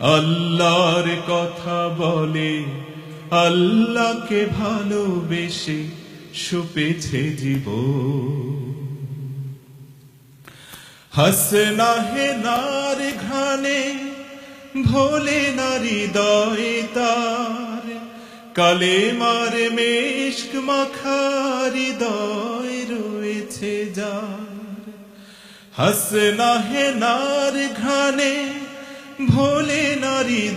আল্লাহর কথা বলে আল্লাহকে ভালোবেসে সুপেছে জীব হাসনা হে নার ঘানে ভোলে নারী দয় তার। কালে মারে মেশক মাখারি দয় রয়েছে যার। হাসনা হে নার ঘানে ভোলে নারী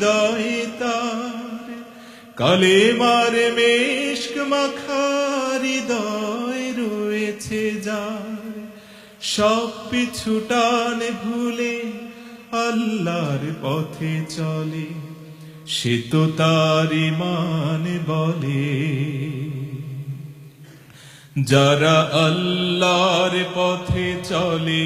তার কালে মারে মেশক মাখারি দয় রয়েছে যার সব পিছু টানে ভুলে আল্লাহর পথে চলে। সে তো তার ইমান বলে। যারা আল্লাহর পথে চলে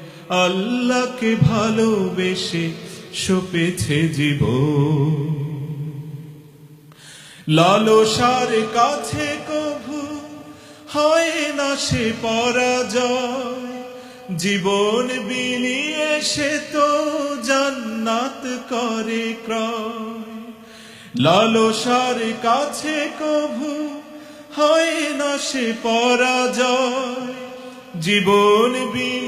আল্লাহকে ভালোবেসে সপেছে জীব লালসার কাছে কভু হয় না সে পরাজয়। জীবন বিলিয়ে সে তো জান্নাত করে ক্রয়। লালসার কাছে কভু হয় না সে পরাজয়। জীবন বিলিয়ে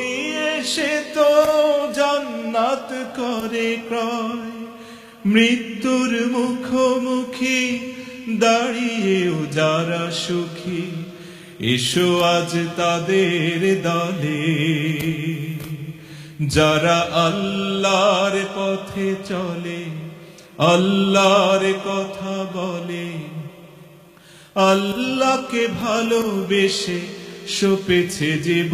করে ক্রয়, মৃত্যুর মুখোমুখি দাঁড়িয়েও যারা সুখী, এসো আজ তাদের দলে। যারা আল্লাহর পথে চলে, আল্লাহর কথা বলে, আল্লাহকে ভালোবেসে সপেছে জীব